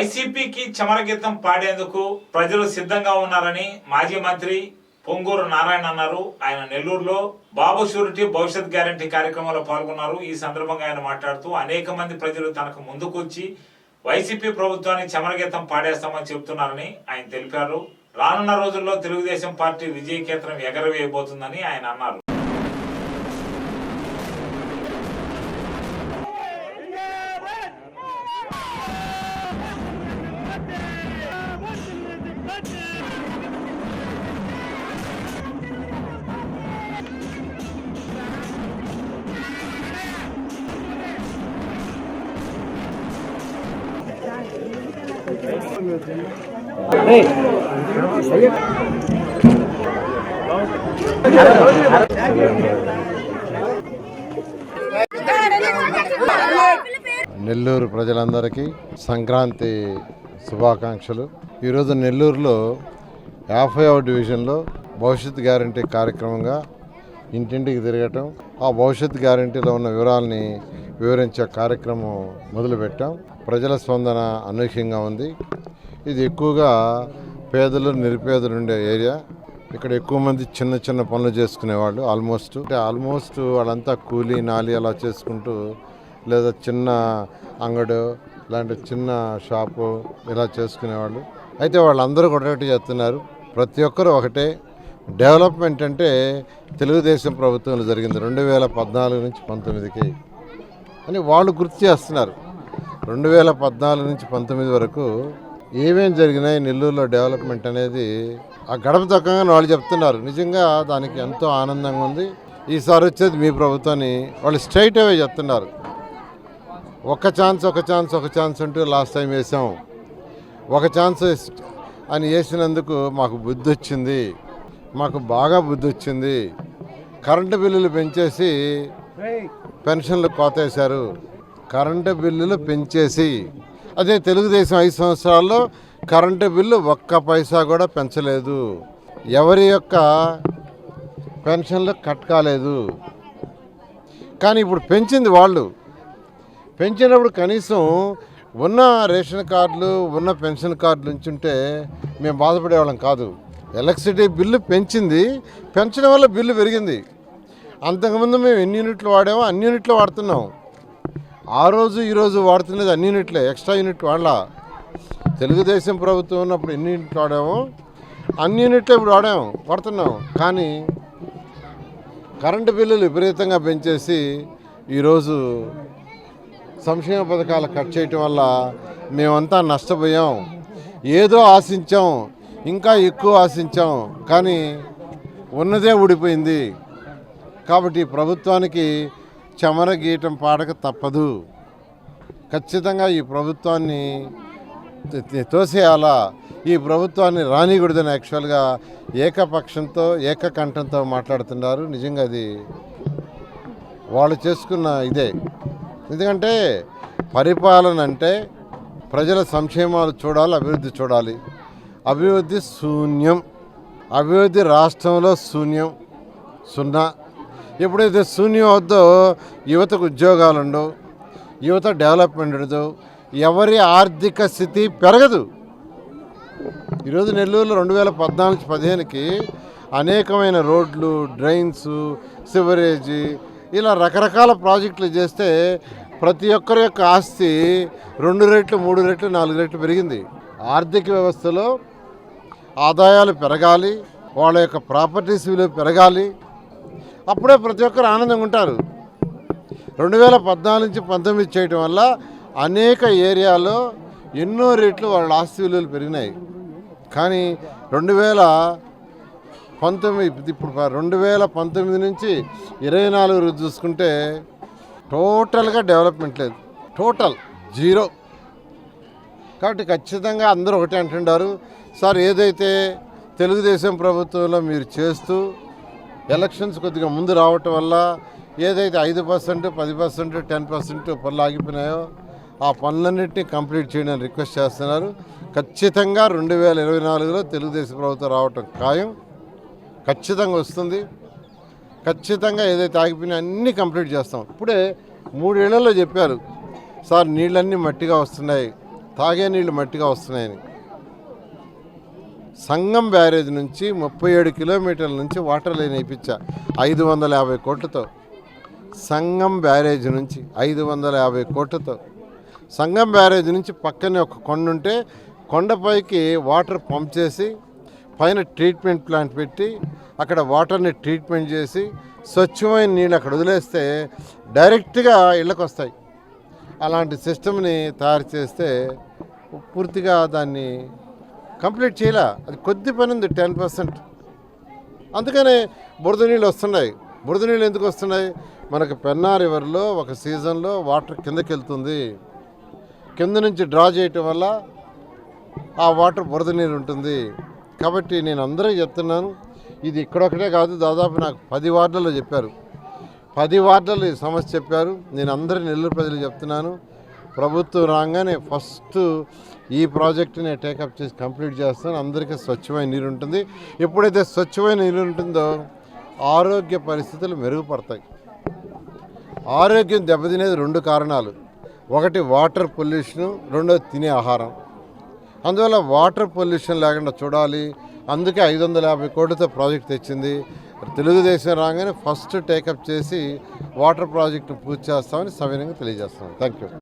వైసీపీకి చమరగీతం పాడేందుకు ప్రజలు సిద్ధంగా ఉన్నారని మాజీ మంత్రి పొంగూరు నారాయణ అన్నారు. ఆయన నెల్లూరులో బాబు షూరిటీ భవిష్యత్ గ్యారంటీ కార్యక్రమంలో పాల్గొన్నారు. ఈ సందర్భంగా ఆయన మాట్లాడుతూ అనేక మంది ప్రజలు తనకు ముందుకొచ్చి వైసీపీ ప్రభుత్వాన్ని చమరగీతం పాడేస్తామని చెబుతున్నారని ఆయన తెలిపారు. రానున్న రోజుల్లో తెలుగుదేశం పార్టీ విజయ కేంద్రం ఎగరవేయబోతుందని ఆయన అన్నారు. నెల్లూరు ప్రజలందరికీ సంక్రాంతి శుభాకాంక్షలు. ఈరోజు నెల్లూరులో యాభైవ డివిజన్లో భవిష్యత్ గ్యారంటీ కార్యక్రమంగా ఇంటింటికి తిరగటం ఆ భవిష్యత్ గ్యారంటీలో ఉన్న వివరాలని వివరించే కార్యక్రమం మొదలుపెట్టాం. ప్రజల స్పందన అనూహ్యంగా ఉంది. ఇది ఎక్కువగా పేదలు నిరుపేదలు ఉండే ఏరియా. ఇక్కడ ఎక్కువ మంది చిన్న చిన్న పనులు చేసుకునేవాళ్ళు ఆల్మోస్ట్ అంటే ఆల్మోస్ట్ వాళ్ళంతా కూలీ నాలి అలా చేసుకుంటూ లేదా చిన్న అంగడు లాంటి చిన్న షాపు ఇలా చేసుకునేవాళ్ళు అయితే వాళ్ళందరూ కూడా ఒకటి చేస్తున్నారు ప్రతి ఒక్కరు ఒకటే. డెవలప్మెంట్ అంటే తెలుగుదేశం ప్రభుత్వంలో జరిగింది రెండు వేల పద్నాలుగు నుంచి పంతొమ్మిదికి. అని వాళ్ళు గుర్తు చేస్తున్నారు. రెండు వేల పద్నాలుగు నుంచి పంతొమ్మిది వరకు ఏమేం జరిగినాయి నెల్లూరులో డెవలప్మెంట్ అనేది ఆ గడప తగ్గంగా వాళ్ళు చెప్తున్నారు. నిజంగా దానికి ఎంతో ఆనందంగా ఉంది. ఈసారి వచ్చేది మీ ప్రభుత్వాన్ని వాళ్ళు స్ట్రైట్ అవే చెప్తున్నారు. ఒక ఛాన్స్ ఒక ఛాన్స్ ఒక ఛాన్స్ అంటూ లాస్ట్ టైం వేసాం. ఒక ఛాన్స్ అని వేసినందుకు మాకు బుద్ధి వచ్చింది. మాకు బాగా బుద్ధి వచ్చింది. కరెంటు బిల్లులు పెంచేసి పెన్షన్లు కోత వేశారు కరెంటు బిల్లులు పెంచేసి అదే తెలుగుదేశం ఐదు సంవత్సరాల్లో కరెంటు బిల్లు ఒక్క పైసా కూడా పెంచలేదు. ఎవరి యొక్క పెన్షన్లు కట్ కాలేదు. కానీ ఇప్పుడు పెంచింది వాళ్ళు. పెంచినప్పుడు కనీసం ఉన్న రేషన్ కార్డులు ఉన్న పెన్షన్ కార్డులు ఉంచుంటే మేము బాధపడేవాళ్ళం కాదు. ఎలక్ట్రిసిటీ బిల్లు పెంచింది. పెంచడం వల్ల బిల్లు పెరిగింది. అంతకుముందు మేము ఎన్ని యూనిట్లు వాడామో అన్ని యూనిట్లు వాడుతున్నాం. ఆ రోజు ఈరోజు వాడుతున్నది అన్ని యూనిట్లే ఎక్స్ట్రా యూనిట్ వాడలా తెలుగుదేశం ప్రభుత్వం ఉన్నప్పుడు ఎన్ని యూనిట్లు వాడామో అన్ని యూనిట్లే ఇప్పుడు వాడాము వాడుతున్నాం. కానీ కరెంటు బిల్లులు విపరీతంగా పెంచేసి ఈరోజు సంక్షేమ పథకాలు కట్ చేయటం వల్ల మేమంతా నష్టపోయాం. ఏదో ఆశించాం ఇంకా ఎక్కువ ఆశించాం కానీ ఉన్నదే ఊడిపోయింది. కాబట్టి ప్రభుత్వానికి చెమర గీయటం పాడక తప్పదు. ఖచ్చితంగా ఈ ప్రభుత్వాన్ని తోసేయాలా? ఈ ప్రభుత్వాన్ని రానికూడదని యాక్చువల్గా ఏకపక్షంతో ఏకకంఠంతో మాట్లాడుతున్నారు. నిజంగా అది వాళ్ళు చేసుకున్న ఇదే. ఎందుకంటే పరిపాలన అంటే ప్రజల సంక్షేమాలు చూడాలి అభివృద్ధి చూడాలి. అభివృద్ధి శూన్యం. అభివృద్ధి రాష్ట్రంలో శూన్యం. సున్నా. ఎప్పుడైతే శూన్యం వద్దో యువతకు ఉద్యోగాలు ఉండవు యువత డెవలప్మెంట్ ఉండదు ఎవరి ఆర్థిక స్థితి పెరగదు. ఈరోజు నెల్లూరులో రెండు వేల పద్నాలుగు పదిహేనుకి అనేకమైన రోడ్లు డ్రైన్స్ సివరేజీ ఇలా రకరకాల ప్రాజెక్టులు చేస్తే ప్రతి ఒక్కరి యొక్క ఆస్తి రెండు రెట్లు మూడు రెట్లు నాలుగు రెట్లు పెరిగింది. ఆర్థిక వ్యవస్థలో ఆదాయాలు పెరగాలి వాళ్ళ యొక్క ప్రాపర్టీస్ విలువ పెరగాలి అప్పుడే ప్రతి ఒక్కరు ఆనందంగా ఉంటారు. రెండు వేల పద్నాలుగు నుంచి పంతొమ్మిది చేయటం వల్ల అనేక ఏరియాలో ఎన్నో రేట్లు వాళ్ళ ఆస్తి విలువలు పెరిగినాయి. కానీ రెండు వేల పంతొమ్మిది ఇప్పుడు రెండు వేల పంతొమ్మిది నుంచి ఇరవై నాలుగు రోజు చూసుకుంటే టోటల్గా డెవలప్మెంట్ లేదు. Total zero. కాబట్టి ఖచ్చితంగా అందరూ ఒకటే అంటున్నారు సార్ ఏదైతే తెలుగుదేశం ప్రభుత్వంలో మీరు చేస్తూ ఎలక్షన్స్ కొద్దిగా ముందు రావటం వల్ల ఏదైతే ఐదు పర్సెంట్ పది పర్సెంట్ టెన్ పర్సెంట్ పనులు ఆగిపోయినాయో ఆ పనులన్నింటినీ కంప్లీట్ చేయడానికి రిక్వెస్ట్ చేస్తున్నారు. ఖచ్చితంగా రెండు వేల ఇరవై నాలుగులో తెలుగుదేశం ప్రభుత్వం రావటం ఖాయం. ఖచ్చితంగా వస్తుంది. ఖచ్చితంగా ఏదైతే ఆగిపోయినా అన్నీ కంప్లీట్ చేస్తాం. ఇప్పుడే మూడేళ్ళలో చెప్పారు సార్ నీళ్ళన్నీ మట్టిగా వస్తున్నాయి. తాగే నీళ్ళు మట్టిగా వస్తున్నాయని. సంగం బ్యారేజ్ నుంచి ముప్పై ఏడు కిలోమీటర్ల నుంచి వాటర్ లైన్ వేయించా. ఐదు వందల యాభై కోట్లతో. సంగం బ్యారేజ్ నుంచి ఐదు వందల యాభై కోట్లతో. సంగం బ్యారేజ్ నుంచి పక్కనే ఒక కొండ ఉంటే కొండపైకి వాటర్ పంప్ చేసి పైన ట్రీట్మెంట్ ప్లాంట్ పెట్టి అక్కడ వాటర్ని ట్రీట్మెంట్ చేసి స్వచ్ఛమైన నీళ్ళు అక్కడ వదిలేస్తే డైరెక్ట్గా ఇళ్ళకు వస్తాయి. అలాంటి సిస్టమ్ని తయారు చేస్తే పూర్తిగా దాన్ని కంప్లీట్ చేయలే. అది కొద్ది పని ఉంది టెన్ పర్సెంట్. అందుకనే బురద నీళ్ళు వస్తున్నాయి. బురద నీళ్ళు ఎందుకు వస్తున్నాయి? మనకు పెన్నా రివర్లో ఒక సీజన్లో వాటర్ కిందకి వెళ్తుంది కింద నుంచి డ్రా చేయటం వల్ల ఆ వాటర్ బురద నీరు ఉంటుంది. కాబట్టి నేను అందరికీ చెప్తున్నాను ఇది ఇక్కడొక్కడే కాదు దాదాపు నాకు పది వార్డులలో చెప్పారు. పది వార్డులలో ఈ సమస్య చెప్పారు. నేను అందరి నెల్లూరు ప్రజలు చెప్తున్నాను ప్రభుత్వం రాగానే ఫస్ట్ ఈ ప్రాజెక్టుని టేకప్ చేసి కంప్లీట్ చేస్తాను. అందరికీ స్వచ్ఛమైన నీరు ఉంటుంది. ఎప్పుడైతే స్వచ్ఛమైన నీరు ఉంటుందో ఆరోగ్య పరిస్థితులు మెరుగుపడతాయి. ఆరోగ్యం దెబ్బతినేది రెండు కారణాలు. ఒకటి వాటర్ పొల్యూషను రెండోది తినే ఆహారం. అందువల్ల వాటర్ పొల్యూషన్ లేకుండా చూడాలి. అందుకే ఐదు వందల యాభై కోట్లతో ప్రాజెక్ట్ తెచ్చింది. తెలుగుదేశం రాగానే ఫస్ట్ టేకప్ చేసి వాటర్ ప్రాజెక్టు పూర్తి చేస్తామని సవినంగా తెలియజేస్తున్నాం. Thank you